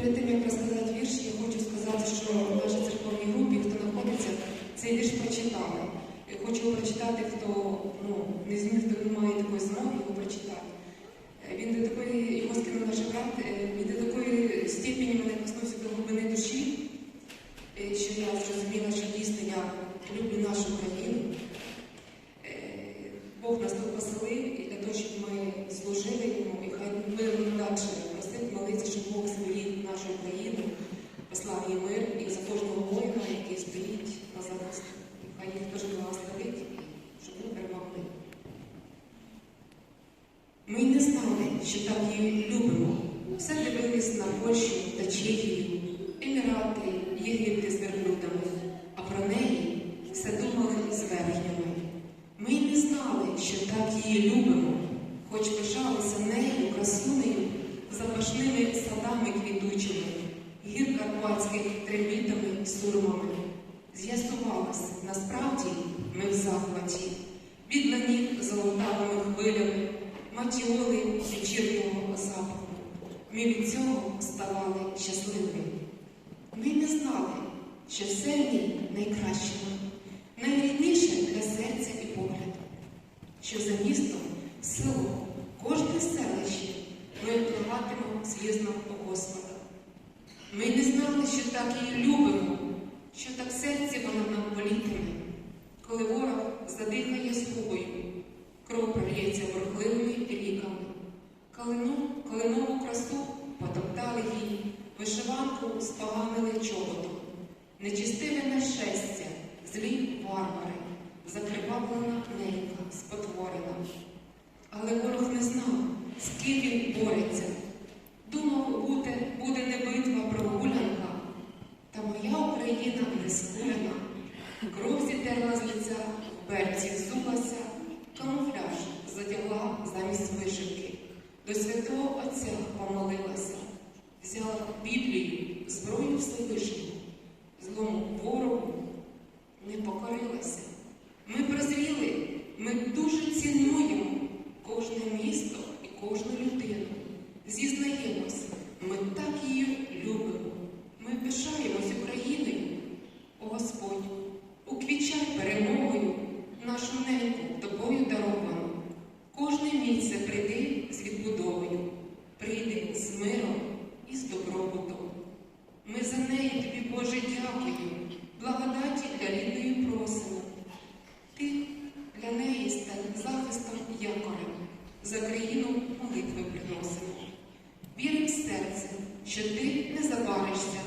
перед тим, як розказати вірш, я хочу сказати, що в нашій церковній групі, хто знаходиться, цей вірш прочитали. Я хочу прочитати, хто ну, не зміг, хто не має такої змоги його прочитати. Е, Він до такої, його скинув наш брат, е, він до такої степені Ми не знали, що так її любимо. Все дивились на Польщу та Чехію, Емірати, Єгипти з верблюдами, а про неї все думали з верхнями. Ми не знали, що так її любимо, хоч пишалися нею, красунею, запашними садами квітучими, гір карпатських трембітами, сурмами. З'ясувалось, насправді ми в захваті, від ланів золотавими хвилями, матіоли вечірнього запаху. Ми від цього ставали щасливими. Ми не знали, що все в ній найкращого, найрідніше для серця і погляду, що за містом, село, кожне селище ми впливатимемо з'їзно у Господа. Ми не знали, що так її любимо, що так серце вона нам політиме, коли ворог задихає скубою, кров прольється бурхливими ріками. Калину, калинову красу потоптали їй, вишиванку споганили чоботом. Нечистиве нашестя, злі варвари, закривавлена ненька, спотворена. Але святого Отця помолилася, взяла Біблію, зброю Всевишнього, за країну молитви приносимо. Віри в серце, що ти не забаришся,